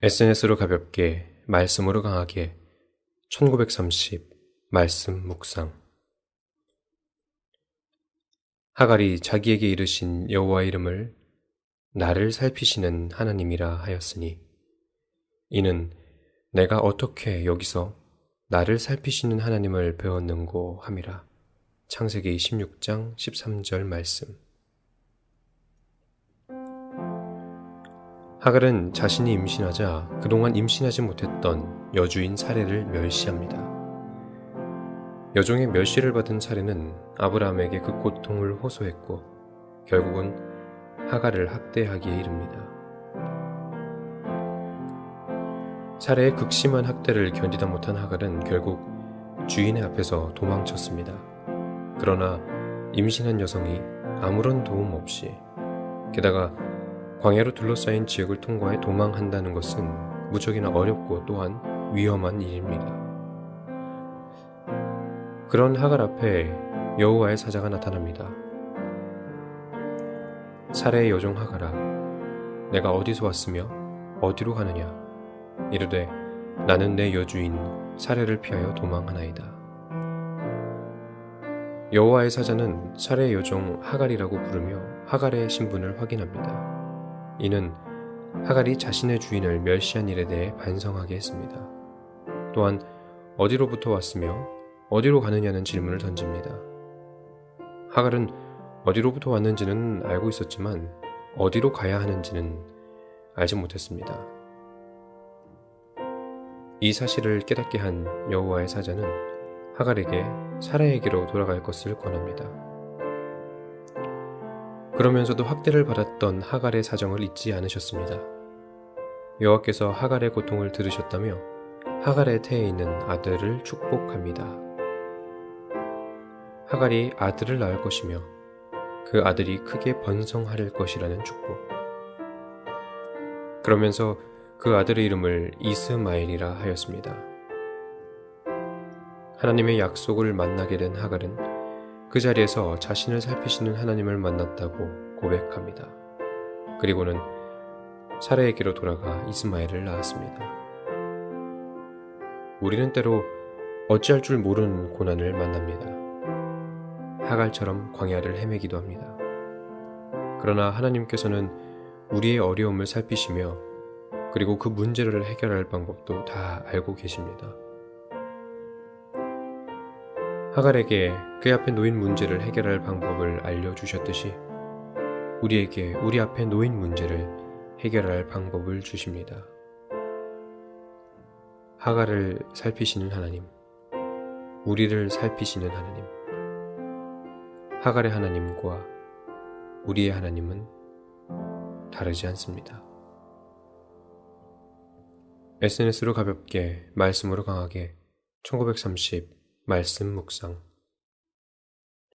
SNS로 가볍게, 말씀으로 강하게, 1930 말씀 묵상. 하갈이 자기에게 이르신 여호와 이름을 나를 살피시는 하나님이라 하였으니 이는 내가 어떻게 여기서 나를 살피시는 하나님을 배웠는고 함이라. 창세기 16장 13절 말씀. 하갈은 자신이 임신하자 그동안 임신하지 못했던 여주인 사례를 멸시합니다. 여종의 멸시를 받은 사례는 아브라함에게 그 고통을 호소했고 결국은 하갈을 학대하기에 이릅니다. 사례의 극심한 학대를 견디다 못한 하갈은 결국 주인의 앞에서 도망쳤습니다. 그러나 임신한 여성이 아무런 도움 없이 게다가 광야로 둘러싸인 지역을 통과해 도망한다는 것은 무척이나 어렵고 또한 위험한 일입니다. 그런 하갈 앞에 여호와의 사자가 나타납니다. 사례의 여종 하갈아, 내가 어디서 왔으며 어디로 가느냐? 이르되 나는 내 여주인 사례를 피하여 도망하나이다. 여호와의 사자는 사례의 여종 하갈이라고 부르며 하갈의 신분을 확인합니다. 이는 하갈이 자신의 주인을 멸시한 일에 대해 반성하게 했습니다. 또한 어디로부터 왔으며 어디로 가느냐는 질문을 던집니다. 하갈은 어디로부터 왔는지는 알고 있었지만 어디로 가야 하는지는 알지 못했습니다. 이 사실을 깨닫게 한 여호와의 사자는 하갈에게 사라에게로 돌아갈 것을 권합니다. 그러면서도 학대를 받았던 하갈의 사정을 잊지 않으셨습니다. 여호와께서 하갈의 고통을 들으셨다며 하갈의 태에 있는 아들을 축복합니다. 하갈이 아들을 낳을 것이며 그 아들이 크게 번성할 것이라는 축복. 그러면서 그 아들의 이름을 이스마엘이라 하였습니다. 하나님의 약속을 만나게 된 하갈은 그 자리에서 자신을 살피시는 하나님을 만났다고 고백합니다. 그리고는 사례에게로 돌아가 이스마엘을 낳았습니다. 우리는 때로 어찌할 줄 모르는 고난을 만납니다. 하갈처럼 광야를 헤매기도 합니다. 그러나 하나님께서는 우리의 어려움을 살피시며 그리고 그 문제를 해결할 방법도 다 알고 계십니다. 하갈에게 그 앞에 놓인 문제를 해결할 방법을 알려주셨듯이 우리에게 우리 앞에 놓인 문제를 해결할 방법을 주십니다. 하갈을 살피시는 하나님, 우리를 살피시는 하나님, 하갈의 하나님과 우리의 하나님은 다르지 않습니다. SNS로 가볍게, 말씀으로 강하게 1930 말씀 묵상